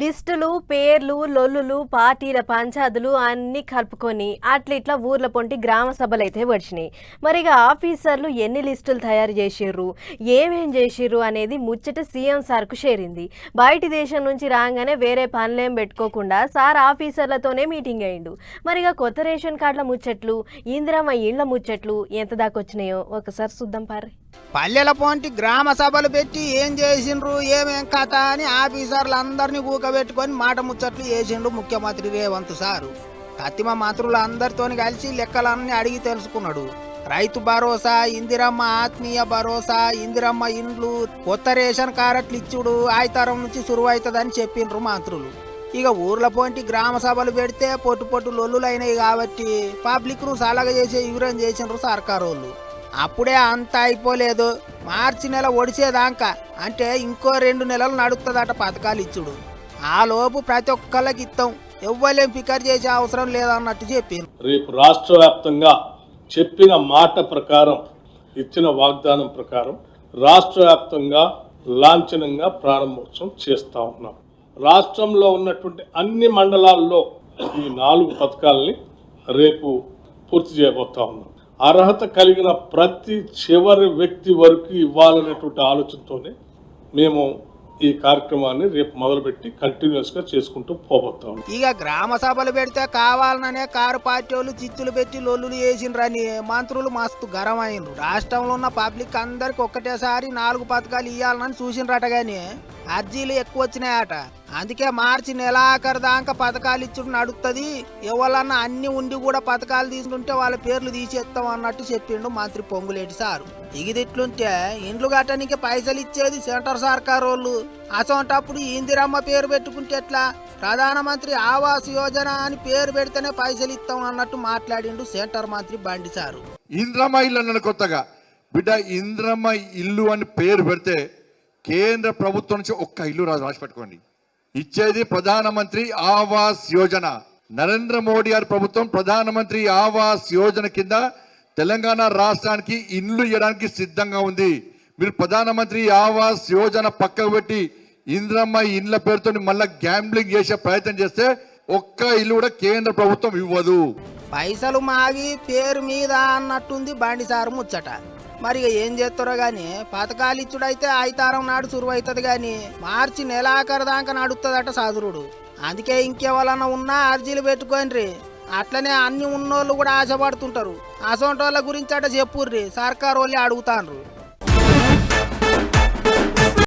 లిస్టులు పేర్లు లొల్లులు పార్టీల పంచాదులు అన్ని కలుపుకొని అట్లా ఇట్లా ఊర్ల పొంటి గ్రామ సభలు అయితే వచ్చినాయి. మరి ఇక ఆఫీసర్లు ఎన్ని లిస్టులు తయారు చేసిర్రు ఏమేం చేసిర్రు అనేది ముచ్చట సీఎం సార్కు చేరింది. బయటి దేశం నుంచి రాగానే వేరే పనులేం పెట్టుకోకుండా సార్ ఆఫీసర్లతోనే మీటింగ్ అయిండు. మరిగా కొత్త రేషన్ కార్డుల ముచ్చట్లు ఇందిరమ్మ ఇళ్ళ ముచ్చట్లు ఎంత దాకా వచ్చినాయో ఒకసారి చూద్దాం పారి పల్లెల పొంటి గ్రామ సభలు పెట్టి ఏం చేసిండ్రు ఏమేం కథ అని ఆఫీసర్లు అందరినీ కూకబెట్టుకొని మాట ముచ్చట్లు చేసిండు ముఖ్యమంత్రి రేవంత్ సారు. కత్తిమ మంత్రులు అందరితో కలిసి లెక్కలన్నీ అడిగి తెలుసుకున్నాడు. రైతు భరోసా ఇందిరమ్మ ఆత్మీయ భరోసా ఇందిరమ్మ ఇండ్లు కొత్త రేషన్ కార్డులు ఇచ్చుడు ఆయితరం నుంచి సురువైతుందని చెప్పిండ్రు మంత్రులు. ఇక ఊర్ల పోంటి గ్రామ సభలు పెడితే పొట్టు పొట్టు లొల్లులైనవి కాబట్టి పబ్లిక్ను సలగ చేసే వివరం చేసిండ్రు సర్కారు వాళ్ళు అప్పుడే అంతా అయిపోలేదు. మార్చి నెల ఒడిసేదాకా అంటే ఇంకో రెండు నెలలు నడుస్తుందట పథకాలు ఇచ్చుడు. ఆ లోపు ప్రతి ఒక్కళ్ళకి ఇస్తాం ఎవ్వలేం ఫికర్ చేసే అవసరం లేదన్నట్టు చెప్పింది రేపు రాష్ట్ర వ్యాప్తంగా చెప్పిన మాట ప్రకారం ఇచ్చిన వాగ్దానం ప్రకారం రాష్ట్ర వ్యాప్తంగా లాంఛనంగా ప్రారంభోత్సవం చేస్తా ఉన్నాం. రాష్ట్రంలో ఉన్నటువంటి అన్ని మండలాల్లో ఈ నాలుగు పథకాలని రేపు పూర్తి చేయబోతా ఉన్నాం. అర్హత కలిగిన ప్రతి చివరి వ్యక్తి వరకు ఇవ్వాలనేటువంటి ఆలోచనతోనే మేము ఈ కార్యక్రమాన్ని రేపు మొదలుపెట్టి కంటిన్యూస్గా చేసుకుంటూ పోబోతాం ఇక గ్రామ సభలు పెడితే కావాలననే కారు పార్టీ వాళ్ళు చిత్తులు పెట్టి లొల్లులు వేసిండ్రని మంత్రులు మస్తు గరం అయినరు రాష్ట్రంలో ఉన్న పబ్లిక్ అందరికి ఒక్కటేసారి నాలుగు పథకాలు ఇవ్వాలని చూసిండ్రట గాని అర్జీలు ఎక్కువ వచ్చినాయట. అందుకే మార్చి నెలాఖరు దాకా పథకాలు ఇచ్చుడు నడుస్తుంది ఎవరన్నా అన్ని ఉండి కూడా పథకాలు తీసుకుంటే వాళ్ళ పేర్లు తీసేస్తాం అన్నట్టు చెప్పిండు మంత్రి పొంగులేటి సారు. ఇగిదిట్లుంటే ఇండ్లు కట్టడానికి పైసలు ఇచ్చేది సెంటర్ సర్కార్ వాళ్ళు అసోంటప్పుడు ఇందిరమ్మ పేరు పెట్టుకుంటే ఎట్లా? ప్రధానమంత్రి ఆవాస్ యోజన అని పేరు పెడితేనే పైసలు ఇస్తాం అన్నట్టు మాట్లాడిండు సెంటర్ మంత్రి బండి సారు. ఇంద్రమ్మ ఇల్లు అన్నాడు కొత్తగా. బిడ్డ ఇంద్రమ్మ ఇల్లు అని పేరు పెడితే కేంద్ర ప్రభుత్వం నుంచి ఒక్క ఇల్లు రాదు రాసి పెట్టుకోండి ఇచ్చేది ప్రధానమంత్రి ఆవాస్ యోజన. నరేంద్ర మోడీ గారి ప్రభుత్వం ప్రధానమంత్రి ఆవాస్ యోజన కింద తెలంగాణ రాష్ట్రానికి ఇండ్లు ఇవ్వడానికి సిద్ధంగా ఉంది. మీరు ప్రధానమంత్రి ఆవాస్ యోజన పక్కకు పెట్టి ఇంద్రమ్మ ఇండ్ల పేరుతో మళ్ళా గ్యాంబ్లింగ్ చేసే ప్రయత్నం చేస్తే ఒక్క ఇల్లు కూడా కేంద్ర ప్రభుత్వం ఇవ్వదు. పైసలు మాగి పేరు మీద అన్నట్టుంది బండి సారు ముచ్చట. మరి ఏం చేస్తారో గాని పథకాలు ఇచ్చుడైతే ఐతారం నాడు సురువైతుంది గాని మార్చి నెలాఖరు దాకా నడుస్తుందట సాదురుడు అందుకే ఇంకెవరన్నా ఉన్నా అర్జీలు పెట్టుకోండి అట్లనే అన్ని ఉన్నోళ్ళు కూడా ఆశపడుతుంటారు. అసొంటోళ్ళ గురించి అట చెప్పుర్రి. సర్కారు వాళ్ళు అడుగుతాండ్రు.